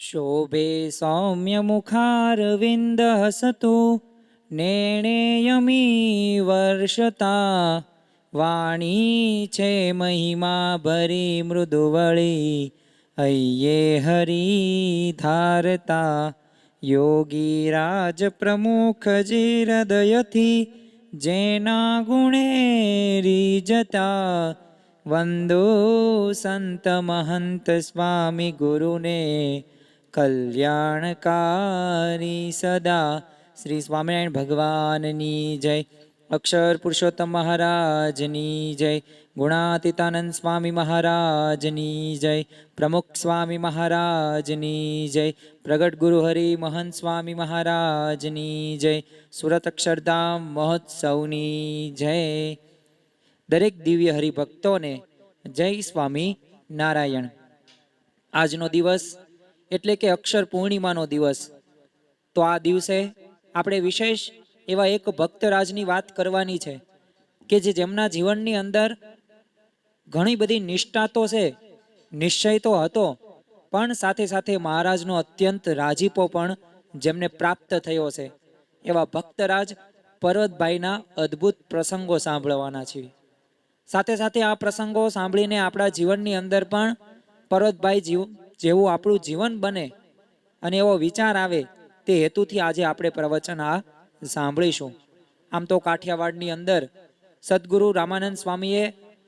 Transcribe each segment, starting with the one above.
શોભે સૌમ્ય મુખારવિંદ હસતું નેણેયમી વર્ષતા વાણી છે મહિમા ભરી મૃદુવળી અય્યે હરી ધારતા યોગી રાજ પ્રમુખ જી હૃદયથી જેના ગુણે રીજતા વંદો સંત મહંત સ્વામી ગુરુને કલ્યાણકારી સદા. શ્રી સ્વામિનારાયણ ભગવાનની જય. અક્ષર પુરુષોત્તમ મહારાજની જય ગુણાતીતાનંદ સ્વામી મહારાજની જય પ્રમુખ સ્વામી મહારાજની જય પ્રગટ ગુરુ હરિ મહંત સ્વામી મહારાજની જય સુરત અક્ષરધામ મહોત્સવની જય દરેક દિવ્ય હરિભક્તોને જય સ્વામી નારાયણ. આજનો દિવસ એટલે કે અક્ષર પૂર્ણિમાનો દિવસ. તો આ દિવસે આપણે વિશેષ એવા એક ભક્તરાજની વાત કરવાની છે કે જે જેમના જીવનની અંદર ઘણી બધી નિષ્ઠા તો છે, નિશ્ચય તો હતો, પણ સાથે સાથે મહારાજનો અત્યંત રાજીપો પણ જેમને પ્રાપ્ત થયો છે. એવા ભક્તરાજ પર્વતભાઈના અદ્ભુત પ્રસંગો સાંભળવાના છે. સાથે સાથે આ પ્રસંગો સાંભળીને આપણા જીવનની અંદર પણ પર્વતભાઈ જીવ, જેવું આપણું જીવન બને અને એવો વિચાર આવે તે હેતુથી આજે આપણે પ્રવચન આ સાંભળીશું. આમ તો કાઠિયાવાડની અંદર સદગુરુ રામાનંદ સ્વામીએ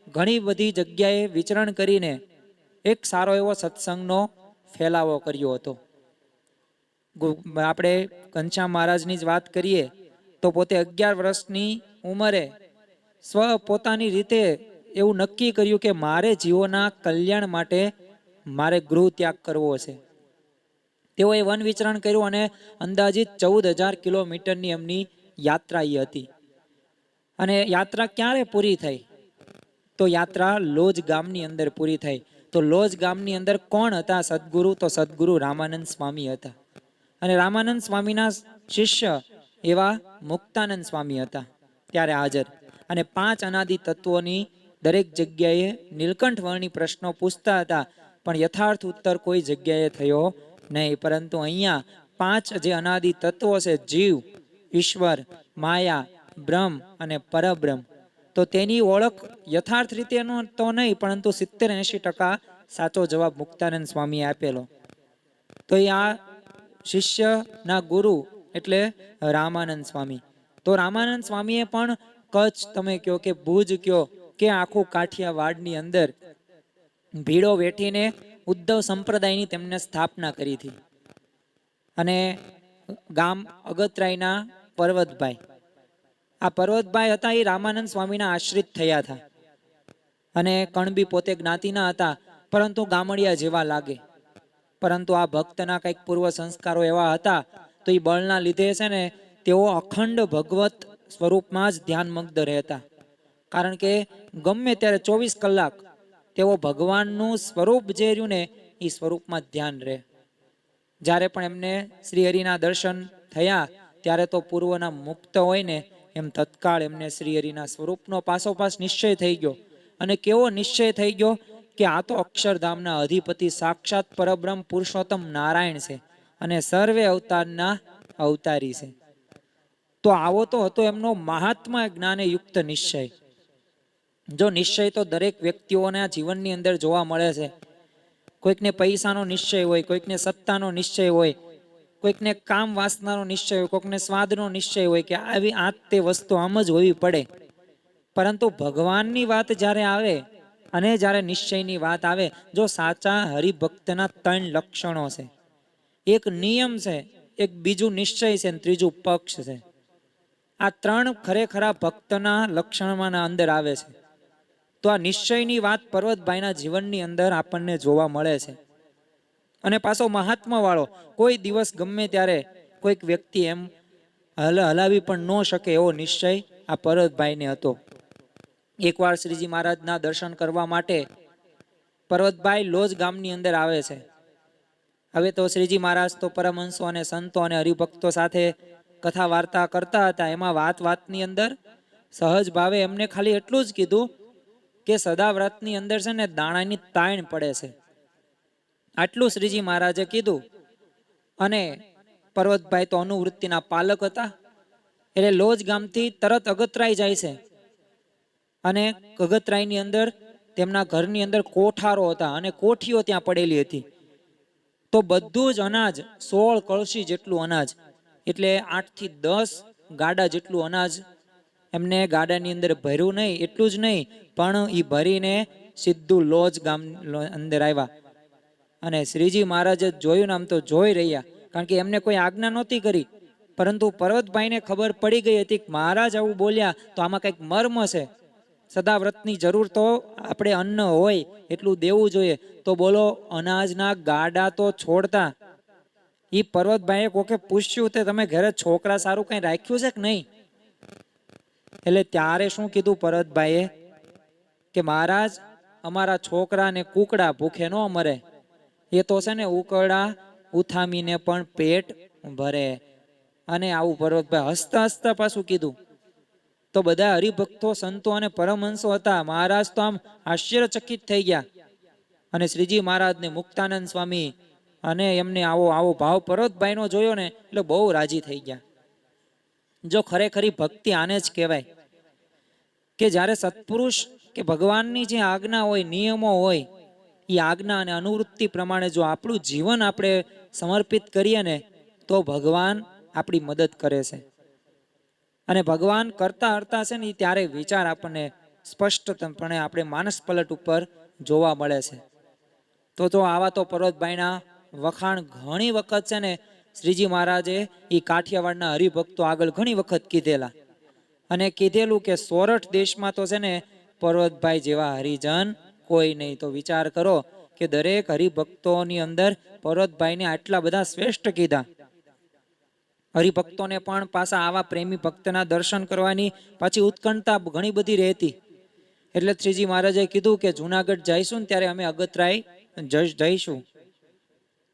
ઘણી બધી જગ્યાએ વિચરણ કરીને એક સારો એવો સત્સંગનો ફેલાવો કર્યો હતો. આપણે ઘનશ્યામ મહારાજની જ વાત કરીએ તો પોતે અગિયાર વર્ષની ઉંમરે સ્વ પોતાની રીતે એવું નક્કી કર્યું કે મારે જીવોના કલ્યાણ માટે મારે ગૃહ ત્યાગ કરવો છે. તેઓએ વન વિચરણ કર્યું અને અંદાજિત ચૌદ હજાર કિલોમીટરની એમની યાત્રા એ હતી. અને યાત્રા ક્યારે પૂરી થઈ? તો યાત્રા લોજ ગામની અંદર પૂરી થઈ. તો લોજ ગામની અંદર કોણ હતા સદગુરુ? તો સદગુરુ રામાનંદ સ્વામી હતા. અને રામાનંદ સ્વામીના શિષ્ય એવા મુક્તાનંદ સ્વામી હતા ત્યારે હાજર. અને પાંચ અનાદિ તત્વોની દરેક જગ્યાએ નીલકંઠ વર્ણી પ્રશ્નો પૂછતા હતા. પણ યથાર્થ ઉત્તર કોઈ જગ્યાએ થયો નહીં, પરંતુ અહીંયા પાંચ જે અનાદિ તત્વો છે, જીવ, ઈશ્વર, માયા, બ્રહ્મ અને પરબ્રહ્મ. તો તેની ઓળખ યથાર્થ રીતેનો તો નહીં, પરંતુ સિત્તેર એંશી ટકા સાચો જવાબ મુક્તાનંદ સ્વામીએ આપેલો. તો એ આ શિષ્યના ગુરુ એટલે રામાનંદ સ્વામી. તો રામાનંદ સ્વામીએ પણ કચ્છ તમે કયો કે ભુજ કયો કે આખું કાઠિયાવાડની અંદર ભીડો વેઠીને ઉદ્ધવ સંપ્રદાયની તેમને સ્થાપના કરી હતી. અને ગામ અગતરાયના પર્વતભાઈ. આ પર્વતભાઈ હતા એ રામાનંદ સ્વામીના આશ્રિત થયા હતા. અને કણબી પોતે જ્ઞાતિના હતા, પરંતુ ગામડિયા જેવા લાગે. પરંતુ આ ભક્તના કંઈક પૂર્વ સંસ્કારો એવા હતા, તો એ બળના લીધે છે ને, તેઓ અખંડ ભગવત સ્વરૂપમાં જ ધ્યાનમગ્ન રહેતા. કારણ કે ગમે ત્યારે ચોવીસ કલાક તેઓ ભગવાનનું સ્વરૂપ જે રહ્યું ને એ સ્વરૂપમાં ધ્યાન રહે. જ્યારે પણ એમને શ્રી હરિના દર્શન થયા, ત્યારે તો પૂર્વના મુક્ત હોય ને એમ તત્કાળ એમને શ્રી હરિના સ્વરૂપનો પાસોપાસ નિશ્ચય થઈ ગયો. અને કેવો નિશ્ચય થઈ ગયો કે આ તો અક્ષરધામના અધિપતિ સાક્ષાત પરબ્રહ્મ પુરુષોત્તમ નારાયણ છે અને સર્વે અવતારના અવતારી છે. તો આવો તો હતો એમનો મહાત્મા જ્ઞાને યુક્ત નિશ્ચય. જો નિશ્ચય તો દરેક વ્યક્તિઓના જીવનની અંદર જોવા મળે છે. કોઈકને પૈસાનો નિશ્ચય હોય, કોઈકને સત્તાનો નિશ્ચય હોય, કોઈકને કામ વાસનાનો નિશ્ચય હોય, કોઈકને સ્વાદનો નિશ્ચય હોય કે આવી આ તે વસ્તુ આમ જ હોવી પડે. પરંતુ ભગવાનની વાત જ્યારે આવે અને જ્યારે નિશ્ચયની વાત આવે, જો સાચા હરિભક્તના ત્રણ લક્ષણો છે. એક નિયમ છે, એક બીજું નિશ્ચય છે અને ત્રીજું પક્ષ છે. આ ત્રણ ખરેખરા ભક્તના લક્ષણમાં અંદર આવે છે. તો આ નિશ્ચયની વાત પર્વતભાઈના જીવનની અંદર આપણને જોવા મળે છે. અને પાછો મહાત્મા વાળો કોઈ દિવસ ગમે ત્યારે કોઈક વ્યક્તિ એમ હલ, હલાવી પણ ન શકે એવો નિશ્ચય આ પર્વતભાઈને હતો. એકવાર શ્રીજી મહારાજના દર્શન કરવા માટે પર્વતભાઈ લોજ ગામની અંદર આવે છે. હવે તો શ્રીજી મહારાજ તો પરમહંસો અને સંતો અને હરિભક્તો સાથે કથા વાર્તા કરતા હતા. એમાં વાત વાતની અંદર સહજ ભાવે એમને ખાલી એટલું જ કીધું કે સદાવ્રતની અંદર છે ને દાણાની તાણ પડે છે. આટલું શ્રીજી મહારાજે કીધું. અને પર્વતભાઈ તો અનુવૃત્તિના પાલક હતા. એટલે લોજ ગામથી તરત અગતરાઈ જાય છે. અને અગતરાઈની અંદર તેમના ઘરની અંદર કોઠારો હતા અને કોઠીઓ ત્યાં પડેલી હતી. તો બધું જ અનાજ, સોળ કળશી જેટલું અનાજ, એટલે આઠથી દસ ગાડા જેટલું અનાજ એમને ગાડાની અંદર ભર્યું નહીં, એટલું જ નહીં, પણ એ ભરીને સીધું લોજ ગામ અંદર આવ્યા અને શ્રીજી મહારાજે જોયું ને આમ તો જોઈ રહ્યા, કારણ કે એમને કોઈ આજ્ઞા નહોતી કરી. પરંતુ પર્વતભાઈને ખબર પડી ગઈ હતી કે મહારાજ આવું બોલ્યા તો આમાં કંઈક મર્મ છે. સદાવ્રતની જરૂર તો આપણે અન્ન હોય, એટલું દેવું જોઈએ. તો બોલો, અનાજના ગાડા તો છોડતા. એ પર્વતભાઈએ કોકે પૂછ્યું તે તમે ઘરે છોકરા સારું કંઈ રાખ્યું છે કે નહીં? એટલે ત્યારે શું કીધું ભરતભાઈએ? કે મહારાજ, અમારા છોકરાને કુકડા ભૂખે ન મરે. એ તો છે ને ઉકરડા ઉથામીને પણ પેટ ભરે. અને આવું ભરતભાઈ હસતા હસતા પાછું કીધું. તો બધા હરિભક્તો, સંતો અને પરમહંસો હતા. મહારાજ તો આમ આશ્ચર્યચકિત થઈ ગયા. અને શ્રીજી મહારાજને મુક્તાનંદ સ્વામી અને એમને આવો આવો ભાવ પરોતભાઈનો જોયો ને એટલે બહુ રાજી થઈ ગયા. જો ખરેખરી ભક્તિ આને જ કહેવાય. કે જ્યારે સત્પુરુષ કે ભગવાનની જે આજ્ઞા હોય, નિયમો હોય એ આજ્ઞા અને અનુવૃત્તિ પ્રમાણે જો આપણું જીવન આપણે સમર્પિત કરીએ ને, તો ભગવાન આપણી મદદ કરે છે. અને ભગવાન કરતા હરતા છે ને ત્યારે વિચાર આપણને સ્પષ્ટપણે આપણે માનસ પલટ ઉપર જોવા મળે છે. તો જો આવા તો પર્વતભાઈના વખાણ ઘણી વખત છે ને શ્રીજી મહારાજે એ કાઠિયાવાડના હરિભક્તો આગળ ઘણી વખત કીધેલા. અને કીધેલું કે સોરઠ દેશમાં તો છે ને પર્વતભાઈ જેવા હરિજન કોઈ નહીં. તો વિચાર કરો કે દરેક હરિભક્તોની અંદર પર્વતભાઈને આટલા બધા શ્રેષ્ઠ કીધા. હરિભક્તોને પણ પાછા આવા પ્રેમી ભક્તના દર્શન કરવાની પાછી ઉત્કંઠતા ઘણી બધી રહેતી. એટલે શ્રીજી મહારાજે કીધું કે જુનાગઢ જઈશું ત્યારે અમે અગતરાય જઈશું.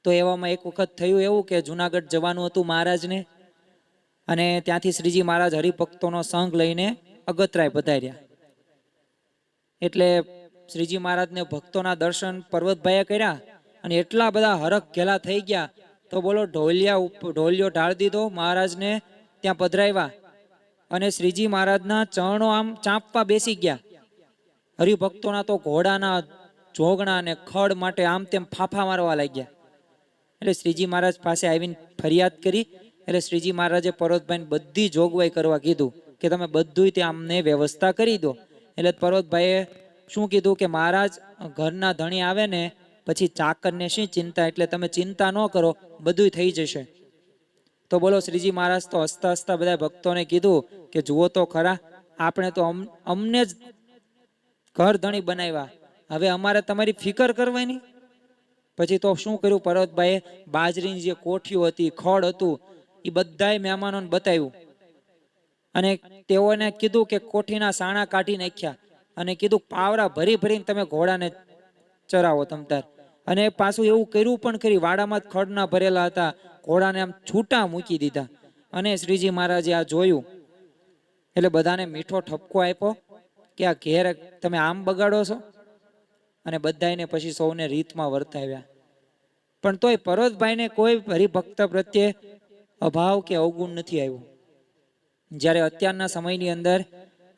તો એવામાં એક વખત થયું એવું કે જુનાગઢ જવાનું હતું મહારાજને અને ત્યાંથી શ્રીજી મહારાજ હરિભક્તોનો સંઘ લઈને અગતરાય પધાર્યા. એટલે શ્રીજી મહારાજને ભક્તોના દર્શન પર્વતભાઈએ કર્યા અને એટલા બધા હરખ ઘેલા થઈ ગયા તો બોલો ઢોલિયા ઢોલિયો ઢાળ દીધો મહારાજને ત્યાં પધરાવ્યા અને શ્રીજી મહારાજના ચરણો આમ ચાંપવા બેસી ગયા. હરિભક્તોના તો ઘોડાના જોગણા અને ખડ માટે આમ તેમ ફાફા મારવા લાગ્યા. એટલે શ્રીજી મહારાજ પાસે આવીને ફરિયાદ કરી, એટલે શ્રીજી મહારાજે પર્વતભાઈને બધી જોગવાઈ કરવા કીધું કે તમે બધુંય તે અમને વ્યવસ્થા કરી દો. એટલે પર્વતભાઈએ શું કીધું કે મહારાજ, ઘરના ધણી આવે ને, પછી ચાકરને શી ચિંતા? એટલે તમે ચિંતા ન કરો, બધુંય થઈ જશે. તો બોલો શ્રીજી મહારાજ, તો હસતા હસતા બધા ભક્તોને કીધું કે જુઓ તો ખરા, આપણે તો અમ- અમને જ ઘર ધણી બનાવ્યા. હવે અમારે તમારી ફિકર કરવાની? પછી તો શું કર્યું? પર્વતભાઈએ બાજરીની જે કોઠીઓ હતી, ખડ હતું, એ બધાય મહેમાનોને બતાવ્યું. અને તેઓને કીધું કે કોઠીના સાણા કાઢી નાખ્યા અને કીધું, પાવરા ભરી ભરીને તમે ઘોડાને ચરાવો તમતાર અને પાછું એવું કર્યું પણ કરી વાડામાં જ ખડના ભરેલા હતા, ઘોડાને આમ છૂટા મૂકી દીધા. અને શ્રીજી મહારાજે આ જોયું. એટલે બધાને મીઠો ઠપકો આપ્યો કે આ ઘેર તમે આમ બગાડો છો? અને બધાને પછી સૌને રીતમાં વર્તાવ્યા. પણ તોય પરોતભાઈને કોઈ હરિભક્ત પ્રત્યે અભાવ કે અવગુણ નથી આવ્યું. જ્યારે અત્યારના સમયની અંદર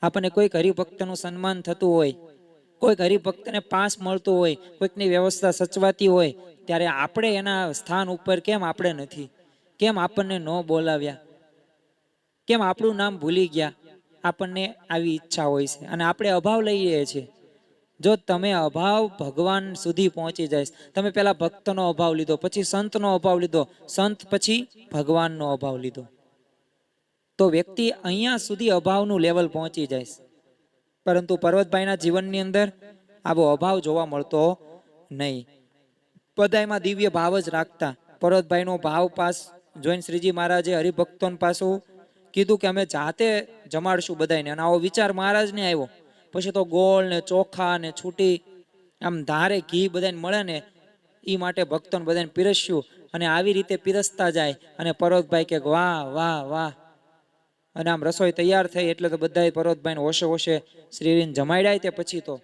આપણને કોઈક હરિભક્તનું સન્માન થતું હોય, કોઈક હરિભક્તને પાસ મળતું હોય, કોઈકની વ્યવસ્થા સચવાતી હોય, ત્યારે આપણે એના સ્થાન ઉપર કેમ આપણે નથી? કેમ આપણને ન બોલાવ્યા? કેમ આપણું નામ ભૂલી ગયા? આપણને આવી ઈચ્છા હોય છે અને આપણે અભાવ લઈએ છીએ. જો તમે અભાવ ભગવાન સુધી પહોંચી જાય તમે પેલા ભક્તનો અભાવ લીધો, પછી સંતનો અભાવ લીધો, સંત પછી ભગવાનનો અભાવ લીધો. તો વ્યક્તિ અહીંયા સુધી અભાવનું લેવલ પહોંચી જાય પરંતુ પર્વતભાઈના જીવનની અંદર આવો અભાવ જોવા મળતો નહીં. બધાયમાં દિવ્ય ભાવ જ રાખતા. પર્વતભાઈનો ભાવ પાસ જોઈને શ્રીજી મહારાજે હરિભક્તો પાછું કીધું કે અમે જાતે જમાડશું બધાને અને આવો વિચાર મહારાજને આવ્યો. પછી તો ગોળ ને ચોખા ને છૂટી, આમ ધારે ઘી બધાને મળે ને એ માટે ભક્તોને બધાને પીરસ્યું અને આવી રીતે પીરસતા જાય અને પરોતભાઈ કે વાહ વાહ વાહ. અને આમ રસોઈ તૈયાર થઈ એટલે તો બધાએ પરોતભાઈને હોશે હોશે શ્રીરીને જમાડ્યા તે પછી તો.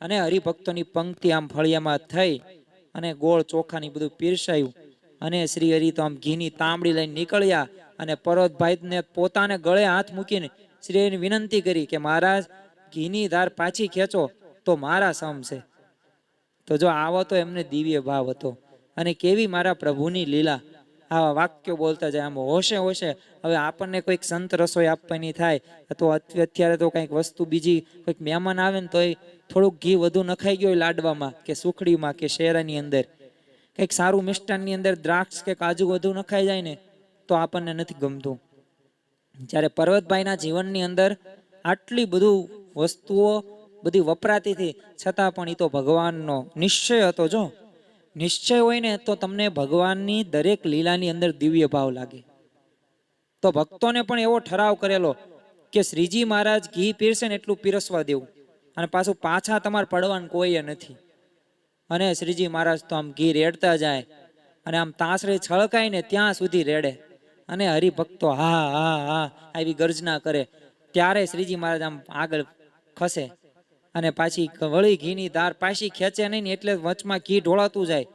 અને હરિભક્તોની પંક્તિ આમ ફળિયામાં થઈ અને ગોળ ચોખાની બધું પીરસાયું. અને શ્રી હરિ તો આમ ઘીની તાંબડી લઈને નીકળ્યા અને પરોતભાઈને પોતાને ગળે હાથ મૂકીને શ્રી હરિને વિનંતી કરી કે મહારાજ ઘીની ધાર પાછી ખેંચો તો મારા સમ છે. તો જો આવો તો એમને દિવ્ય ભાવ હતો. અને કેવી મારા પ્રભુની લીલા. આવા વાક્યો બોલતા જાય આમ હોશે હોશે. હવે આપણને કોઈક સંત રસોઈ આપવાની થાય તો અત્યારે તો કંઈક વસ્તુ બીજી કોઈક મહેમાન આવે ને તો થોડુંક ઘી વધુ નખાઈ ગયું લાડવામાં કે સુખડીમાં કે શેરાની અંદર. કંઈક સારું મિષ્ટાનની અંદર દ્રાક્ષ કે કાજુ વધુ નખાઈ જાય ને, તો આપણને નથી ગમતું. જ્યારે પર્વતભાઈના જીવનની અંદર આટલી બધું વસ્તુઓ બધી વપરાતી હતી. છતાં પણ એ તો ભગવાનનો નિશ્ચય હતો જો. નિશ્ચય હોય ને તો તમને ભગવાનની દરેક લીલાની અંદર દિવ્ય ભાવ લાગે. તો ભક્તોને પણ એવો ઠરાવ કરેલો કે શ્રીજી મહારાજ ઘી પીરસે ને એટલું પીરસવા દેવું. અને પાછું પાછા તમારે પડવાનું કોઈ નથી. અને શ્રીજી મહારાજ તો આમ ઘી રેડતા જાય અને આમ તાસરે છળકાય ને ત્યાં સુધી રેડે. અને હરિભક્તો હા હા હા, આવી ગર્જના કરે. ત્યારે શ્રીજી મહારાજ આમ આગળ ખસે. અને પાછી વળી ઘીની ધાર પાછી ખેંચે નહીં એટલે વચમાં ઘી ઢોળાતું જાય.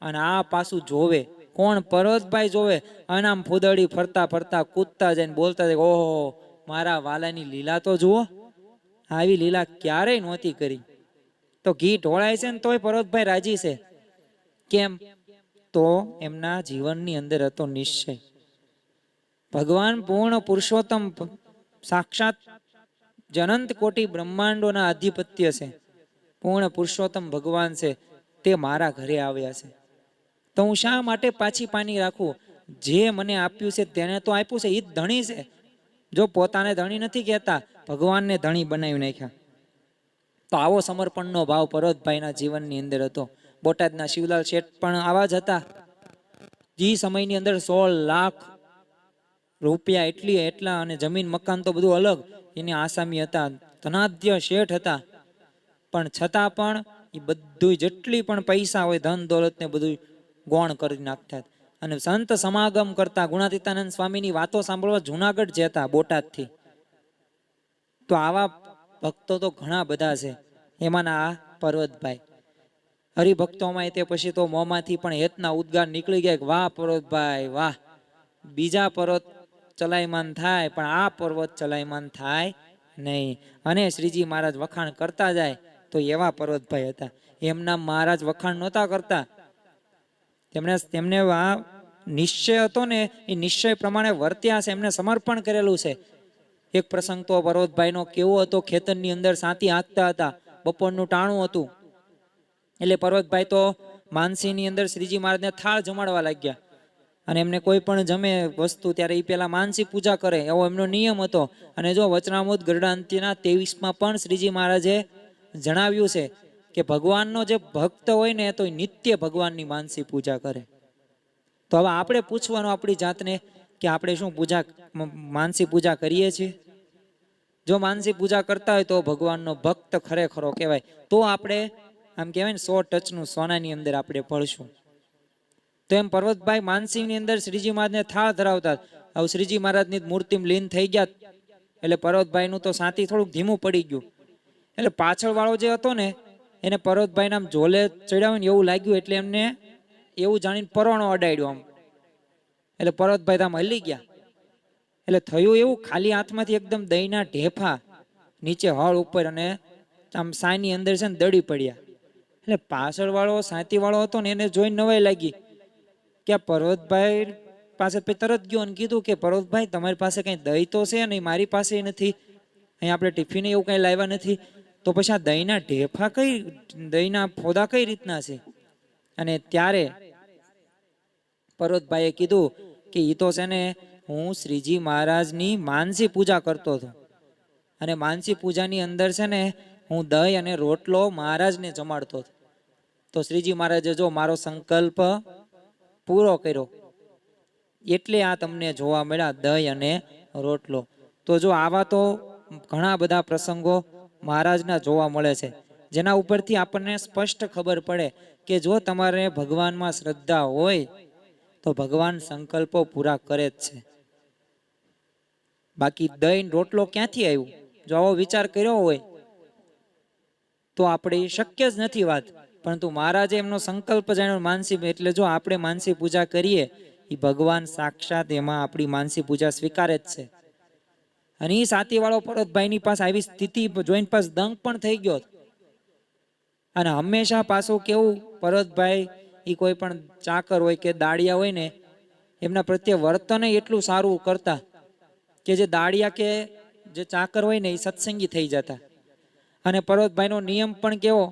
અને આ પાછું જોવે. કોણ પર્વતભાઈ જોવે? અને આમ ફૂદડી ફરતા ફરતા કૂદતા જાય બોલતા જાય, ઓહો, મારા વાલાની લીલા તો જુઓ. આવી લીલા ક્યારેય નહોતી કરી. તો ઘી ઢોળાય છે ને તોય પર્વતભાઈ રાજી છે. કેમ? તો એમના જીવનની અંદર હતો નિશ્ચય. ભગવાન પૂર્ણ પુરુષોત્તમ પ- સાક્ષાત અનંત કોટી બ્રહ્માંડોના આધિપત્ય છે. પૂર્ણ પુરુષોત્તમ ભગવાન છે. તે મારા ઘરે આવ્યા છે. તો હું શા માટે પાછી પાની રાખું? જે મને આપ્યું છે તેને તો આપ્યું છે. એ જ ધણી છે. જો પોતાને ધણી નથી કહેતા, ભગવાનને ધણી બનાવી નાખ્યા. તો આવો સમર્પણનો ભાવ પરોતભાઈના જીવનની અંદર હતો. બોટાદના શિવલાલ શેઠ પણ આવા જ હતા. જે સમયની અંદર સોળ લાખ રૂપિયા એટલી, એટલા અને જમીન મકાન તો બધું અલગ. એની આસામી હતા, ધનાધ્ય શેઠ હતા. પણ છતાં પણ એ બધું જેટલી પણ પૈસા હોય, ધન દોલતને બધું ગોણ કરી નાખતા અને સંત સમાગમ કરતા ગુણાતીતાનંદ સ્વામીની વાતો સાંભળવા જુનાગઢ જતા બોટાદથી. તો આવા ભક્તો તો ઘણા બધા છે, એમાંના આ પર્વતભાઈ. હરિભક્તોમાં તે પછી તો મોંમાંથી પણ હેતના ઉદ્ગાર નીકળી ગયા વાહ પર્વતભાઈ, વાહ. બીજા પર્વત ચલાયમાન થાય, પણ આ પર્વત ચલાયમાન થાય નહીં. અને શ્રીજી મહારાજ વખાણ કરતા જાય તો એવા પર્વતભાઈ હતા. એમના મહારાજ વખાણ નહોતા કરતા. તેમણે તેમને આ નિશ્ચય હતો ને, એ નિશ્ચય પ્રમાણે વર્ત્યા છે, એમને સમર્પણ કરેલું છે. એક પ્રસંગ તો પર્વતભાઈનો કેવો હતો, ખેતરની અંદર સાતી આંકતા હતા, બપોરનું ટાણું હતું. એટલે પર્વતભાઈ તો માનસીની અંદર શ્રીજી મહારાજને થાળ જમાડવા લાગ્યા. અને એમને કોઈ પણ જમે વસ્તુ, ત્યારે એ પેલા માનસી પૂજા કરે, એવો એમનો નિયમ હતો. અને જો વચનામૃત ગરડાંતિના ત્રેવીસમાં પણ શ્રીજી મહારાજે જણાવ્યું છે કે ભગવાનનો જે ભક્ત હોય ને, તો નિત્ય ભગવાનની માનસી પૂજા કરે. તો હવે આપણે પૂછવાનું આપણી જાતને કે આપણે શું પૂજા માનસી પૂજા કરીએ છીએ? જો માનસી પૂજા કરતા હોય તો ભગવાનનો ભક્ત ખરેખરો કહેવાય. તો આપણે, આમ કહેવાય ને, સો ટચનું સોનાની અંદર આપણે ભળશું. તો એમ પર્વતભાઈ માનસિંહની અંદર શ્રીજી મહારાજને થાળ ધરાવતા. હવે શ્રીજી મહારાજની મૂર્તિ લીન થઈ ગયા. એટલે પર્વતભાઈનું તો સાથી થોડુંક ધીમું પડી ગયું. એટલે પાછળ વાળો જે હતો ને, એને પર્વતભાઈ નામ ઝોલે ચડાવ્યું ને એવું લાગ્યું એટલે એમને એવું જાણીને પરણો અડાડ્યો આમ. એટલે પર્વતભાઈ આમ હલી ગયા. એટલે થયું એવું, ખાલી હાથમાંથી એકદમ દહીંના ઢેફા નીચે હળ ઉપર અને આમ સાયની અંદર છે ને દડી પડ્યા. એટલે પાછળ વાળો સાતી વાળો હતો ને એને જોઈને નવાઈ લાગી. કે પર્વતભાઈ પાસે પછી તરત ગયો અને કીધું કે પર્વતભાઈ, તમારી પાસે કઈ દહીં તો છે નહીં? મારી પાસે નથી. અહીં આપણે ટિફિન એવું કઈ લાવ્યા નથી. તો પછી આ દહીંના ઢેફા કઈ, દહીંના ફોદા કઈ રીતના છે? અને ત્યારે પર્વતભાઈએ કીધું કે એ તો છે ને, હું શ્રીજી મહારાજની માનસી પૂજા કરતો હતો. અને માનસી પૂજાની અંદર છે ને, હું દહીં અને રોટલો મહારાજને જમાડતો હતો. તો શ્રીજી મહારાજે જો મારો સંકલ્પ પૂરો કર્યો. એટલે આ તમને જોવા મળ્યા દહીં અને રોટલો. તો જો આવા તો ઘણા બધા પ્રસંગો મહારાજના જોવા મળે છે. જેના ઉપરથી આપણને સ્પષ્ટ ખબર પડે કે જો તમારે ભગવાનમાં શ્રદ્ધા હોય, તો ભગવાન સંકલ્પો પૂરા કરે જ છે. બાકી દહીં, રોટલો ક્યાંથી આવ્યું? જો આવો વિચાર કર્યો હોય, તો આપણે શક્ય જ નથી વાત. પરંતુ મહારાજે એમનો સંકલ્પ જાણ્યો, માનસી એટલે જો આપણે માનસી પૂજા કરીએ એ ભગવાન સાક્ષાત એમાં આપણી માનસી પૂજા સ્વીકારે જ છે. અને એ સાતીવાળો પરતભાઈની પાસે આવી સ્થિતિ જોઈને પાસ દંગ પણ થઈ ગયો અને હંમેશા પાછું કેવું પરતભાઈ એ કોઈ પણ ચાકર હોય કે દાડિયા હોય ને, એમના પ્રત્યે વર્તન એટલું સારું કરતા કે જે દાડિયા કે જે ચાકર હોય ને એ સત્સંગી થઈ જતા. અને પર્વતભાઈનો નિયમ પણ કેવો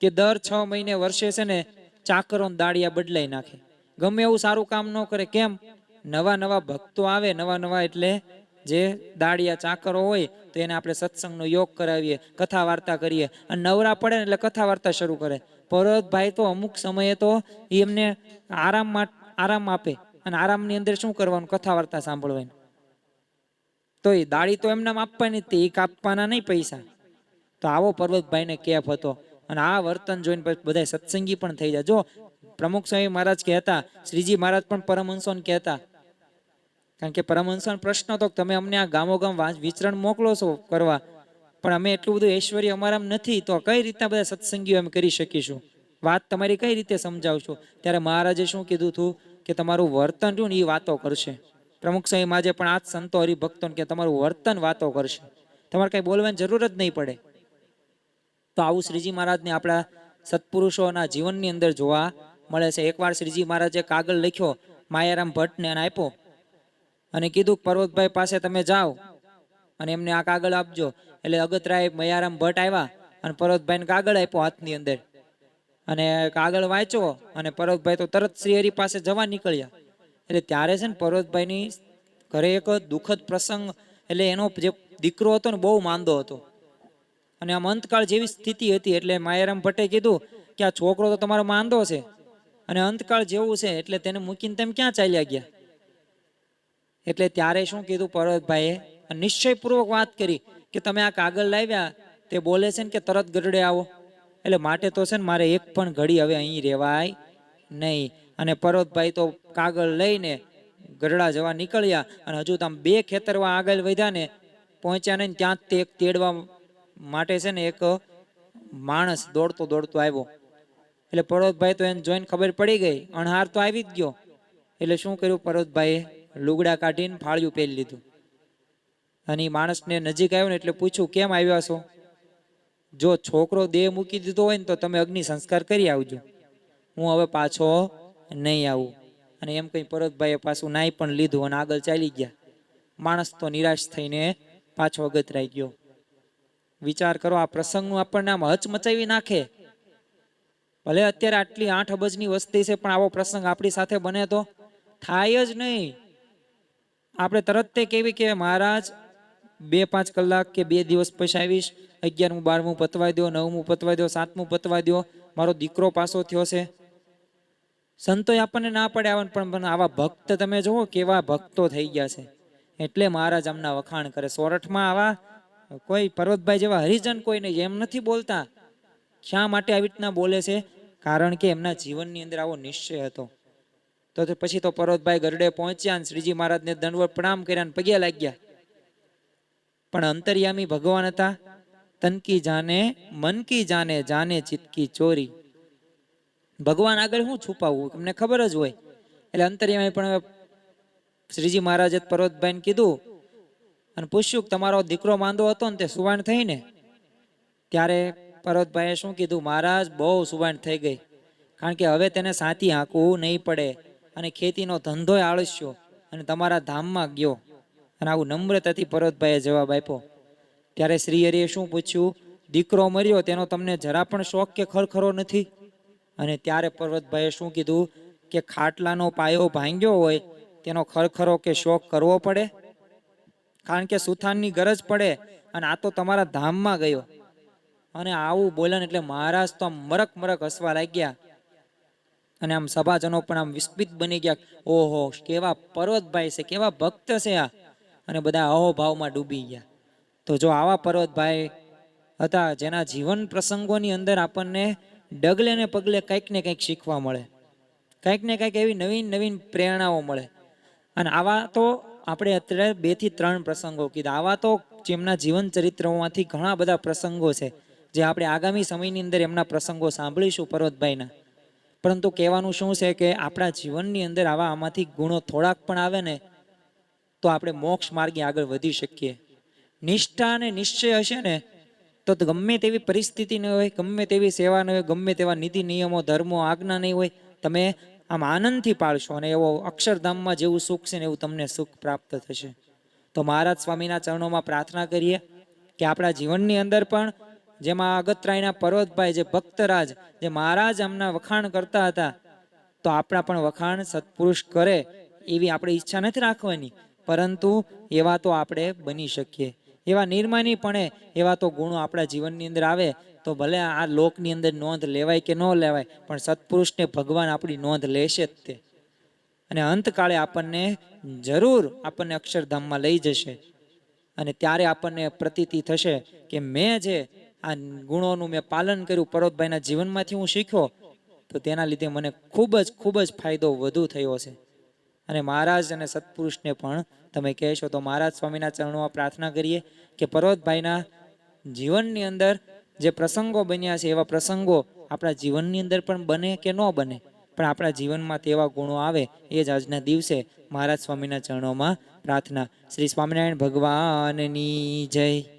કે દર છ મહિને વર્ષે છે ને ચાકરો દાળિયા બદલાઈ નાખે. ગમે એવું સારું કામ ન કરે, કેમ? નવા નવા ભક્તો આવે, નવા નવા એટલે જે દાળિયા, ચાકરો હોય, તો એને આપણે સત્સંગનો યોગ કરાવીએ કથા વાર્તા કરીએ. અને નવરા પડે એટલે કથા વાર્તા શરૂ કરે. પર્વતભાઈ તો અમુક સમયે તો એમને આરામ આરામ આપે. અને આરામની અંદર શું કરવાનું? કથા વાર્તા સાંભળવાની. તો એ દાળી તો એમને આપવાની જ તે એ કાપવાના નહીં પૈસા. તો આવો પર્વતભાઈને કેફ હતો. અને આ વર્તન જોઈને બધા સત્સંગી પણ થઈ જાય. જો પ્રમુખ સ્વામી મહારાજ કહેતા, શ્રીજી મહારાજ પણ પરમહંસોને કહેતા. કારણ કે પરમહંસો પ્રશ્ન હતો તમે અમને આ ગામો ગામ વિચરણ મોકલો છો કરવા. પણ અમે એટલું બધું ઐશ્વર્ય અમારામાં નથી. તો કઈ રીતના બધા સત્સંગીઓ અમે કરી શકીશું? વાત તમારી કઈ રીતે સમજાવશો ત્યારે મહારાજે શું કીધું હતું? કે તમારું વર્તન રહ્યું ને એ વાતો કરશે. પ્રમુખ સ્વામી માજે પણ આ સંતો હરિભક્તો કે તમારું વર્તન વાતો કરશે. તમારે કઈ બોલવાની જરૂર જ નહીં પડે. તો આવું શ્રીજી મહારાજને આપણા સત્પુરુષોના જીવનની અંદર જોવા મળે છે. એકવાર શ્રીજી મહારાજે કાગળ લખ્યો, માયારામ ભટ્ટને આપ્યો અને કીધું, પર્વતભાઈ પાસે તમે જાઓ અને એમને આ કાગળ આપજો. એટલે અગતરાય મયારામ ભટ્ટ આવ્યા અને પર્વતભાઈને કાગળ આપ્યો હાથની અંદર. અને કાગળ વાંચ્યો અને પર્વતભાઈ તો તરત શ્રીહરિ પાસે જવા નીકળ્યા. એટલે ત્યારે છે ને પર્વતભાઈની ઘરે એક દુઃખદ પ્રસંગ, એટલે એનો જે દીકરો હતો ને બહુ માંદો હતો. અને આમ અંતકાળ જેવી સ્થિતિ હતી એટલે માયારામ ભટ્ટે કીધું કે આ છોકરો તો તમારો માંદો છે. અને અંતકાળ જેવું છે એટલે તેને મૂકીને તેમ ક્યાં ચાલ્યા ગયા? એટલે ત્યારે શું કીધું પર્વતભાઈએ? નિશ્ચયપૂર્વક વાત કરી કે તમે આ કાગળ લાવ્યા, તે બોલે છે ને કે તરત ગરડે આવો. એટલે માટે તો છે ને મારે એક પણ ઘડી હવે અહીં રહેવાય નહીં. અને પર્વતભાઈ તો કાગળ લઈને ગરડા જવા નીકળ્યા અને હજુ તો આમ બે ખેતરવા આગળ વધ્યા ને, પહોંચ્યા ને ત્યાં તે એક તેડવા માટે છે ને એક માણસ દોડતો દોડતો આવ્યો. એટલે પરોતભાઈ તો એને જોઈને ખબર પડી ગઈ, અણહાર તો આવી જ ગયો. એટલે શું કર્યું? પરોતભાઈએ લુગડા કાઢીને ફાળ્યું પહેરી લીધું. અને માણસને નજીક આવ્યો ને એટલે પૂછ્યું, કેમ આવ્યા છો? જો છોકરો દેહ મૂકી દીધો હોય ને તો તમે અગ્નિ સંસ્કાર કરી આવજો. હું હવે પાછો નહીં આવું. અને એમ કંઈ પરોતભાઈએ પાછું નાઈ પણ લીધું અને આગળ ચાલી ગયા. માણસ તો નિરાશ થઈને પાછો અગતરાઈ ગયો. વિચાર કરો, આ પ્રસંગનું આપણને આમ હચમચાવી નાખે. ભલે અત્યારે આટલી આઠ અબજની વસ્તી છે, પણ આવો પ્રસંગ આપણી સાથે બને તો થાય જ નહીં. આપણે તરત તે કેવી કે મહારાજ, બે પાંચ કલાક કે બે દિવસ પછી અગિયારમું, બારમું પતવાઈ દો નવમું પતવાઈ દો સાતમું પતવાઈ દો મારો દીકરો પાસો થયો છે. સંતોય આપણને ના પડે આવે, પણ પણ આવા ભક્ત તમે જુઓ, કેવા ભક્તો થઈ ગયા છે. એટલે મહારાજ આમના વખાણ કરે, સોરઠમાં આવા કોઈ પર્વતભાઈ જેવા હરિજન કોઈ એમ નથી બોલતા. શા માટે આવી રીતના બોલે છે? કારણ કે એમના જીવનની અંદર આવો નિશ્ચય હતો. તો પછી તો પર્વતભાઈ ગરડે પહોંચ્યા અને શ્રીજી મહારાજને દંડવત પ્રણામ કર્યા અને પગ્યા લાગ્યા. પણ અંતર્યામી ભગવાન હતા. તનકી જાને મનકી જાને જાને ચિતકી ચોરી. ભગવાન આગળ શું છુપાવવું? તમને ખબર જ હોય. એટલે અંતર્યામી પણ શ્રીજી મહારાજે પર્વતભાઈને કીધું અને પૂછ્યું તમારો દીકરો માંદો હતો ને તે સુવાણ થઈને? ત્યારે પર્વતભાઈએ શું કીધું? મહારાજ, બહુ સુવાણ થઈ ગઈ. કારણ કે હવે તેને સાથી હાંકવું નહીં પડે અને ખેતીનો ધંધો આળસ્યો અને તમારા ધામમાં ગયો. અને આવું નમ્રતાથી પર્વતભાઈએ જવાબ આપ્યો. ત્યારે શ્રી હરિએ શું પૂછ્યું? દીકરો મર્યો, તેનો તમને જરા પણ શોખ કે ખરખરો નથી? અને ત્યારે પર્વતભાઈએ શું કીધું? કે ખાટલાનો પાયો ભાંગ્યો હોય, તેનો ખરખરો કે શોખ કરવો પડે? કારણ કે સુથાનની ગરજ પડે અને આ તો તમારા ધામમાં ગયો. અને આવું બોલ્યા એટલે મહારાજ તો આમ મરક મરક હસવા લાગ્યા. અને આમ સભાજનો પણ આમ વિસ્મિત બની ગયા ઓહો, કેવા પર્વતભાઈ છે, કેવા ભક્ત છે આ. અને બધા અહોભાવમાં ડૂબી ગયા. તો જો આવા પર્વતભાઈ હતા, જેના જીવન પ્રસંગોની અંદર આપણને ડગલે ને પગલે કંઈક ને કંઈક શીખવા મળે. કંઈક ને કંઈક એવી નવીન નવીન પ્રેરણાઓ મળે. અને આવા તો આપણે અત્યારે બેથી ત્રણ પ્રસંગો કીધા. આવા તો જેમના જીવન ચરિત્રોમાંથી ઘણા બધા પ્રસંગો છે, જે આપણે આગામી સમયની અંદર એમના પ્રસંગો સાંભળીશું પર્વતભાઈના. પરંતુ કહેવાનું શું છે કે આપણા જીવનની અંદર આવા આમાંથી ગુણો થોડાક પણ આવે ને, તો આપણે મોક્ષ માર્ગે આગળ વધી શકીએ. નિષ્ઠા અને નિશ્ચય હશે ને તો ગમે તેવી પરિસ્થિતિ ન હોય, ગમે તેવી સેવા ન હોય, ગમે તેવા નીતિ નિયમો, ધર્મો, આજ્ઞા નહીં હોય, તમે આમ આનંદથી પાળશો અને એવો અક્ષરધામમાં જેવું સુખ છે ને એવું તમને સુખ પ્રાપ્ત થશે. તો મહારાજ સ્વામીના ચરણોમાં પ્રાર્થના કરીએ કે આપણા જીવનની અંદર પણ જેમાં અગતરાયના પર્વતભાઈ જે ભક્તરાજ, જે મહારાજ આમના વખાણ કરતા હતા, તો આપણા પણ વખાણ સત્પુરુષ કરે એવી આપણે ઈચ્છા નથી રાખવાની. પરંતુ એવા તો આપણે બની શકીએ. એવા નિર્માનીપણે એવા તો ગુણો આપણા જીવનની અંદર આવે તો ભલે આ લોકની અંદર નોંધ લેવાય કે ન લેવાય, પણ સત્પુરુષને ભગવાન આપણી નોંધ લેશે જ તે. અને અંતકાળે આપણને જરૂર આપણને અક્ષરધામમાં લઈ જશે. અને ત્યારે આપણને પ્રતીતિ થશે કે મેં જે આ ગુણોનું મેં પાલન કર્યું પરોતભાઈના જીવનમાંથી હું શીખ્યો, તો તેના લીધે મને ખૂબ જ ખૂબ જ ફાયદો વધુ થયો છે અને મહારાજ અને સત્પુરુષને પણ તમે કહેશો તો મહારાજ સ્વામીના ચરણોમાં પ્રાર્થના કરીએ કે પરોતભાઈના જીવનની અંદર જે પ્રસંગો બન્યા છે, એવા પ્રસંગો આપણા જીવનની અંદર પણ બને કે ન બને, પણ આપણા જીવનમાં તેવા ગુણો આવે, એ જ આજના દિવસે મહારાજ સ્વામીના ચરણોમાં પ્રાર્થના. શ્રી સ્વામિનારાયણ ભગવાનની જય.